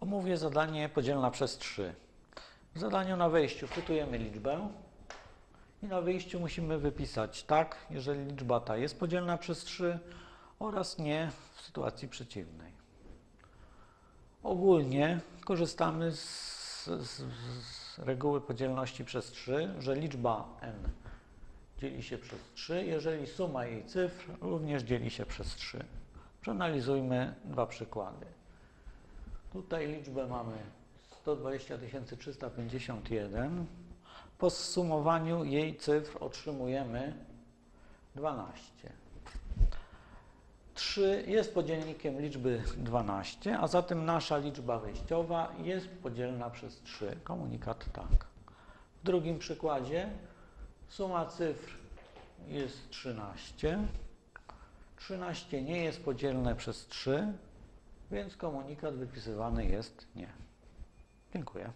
Omówię zadanie podzielna przez 3. W zadaniu na wejściu wczytujemy liczbę i na wyjściu musimy wypisać tak, jeżeli liczba ta jest podzielna przez 3 oraz nie w sytuacji przeciwnej. Ogólnie korzystamy z, z, z reguły podzielności przez 3, że liczba n dzieli się przez 3, jeżeli suma jej cyfr również dzieli się przez 3. Przeanalizujmy dwa przykłady. Tutaj liczbę mamy 120 351. Po zsumowaniu jej cyfr otrzymujemy 12. 3 jest podzielnikiem liczby 12, a zatem nasza liczba wejściowa jest podzielna przez 3. Komunikat tak. W drugim przykładzie suma cyfr jest 13. 13 nie jest podzielne przez 3, więc komunikat wypisywany jest nie. Dziękuję.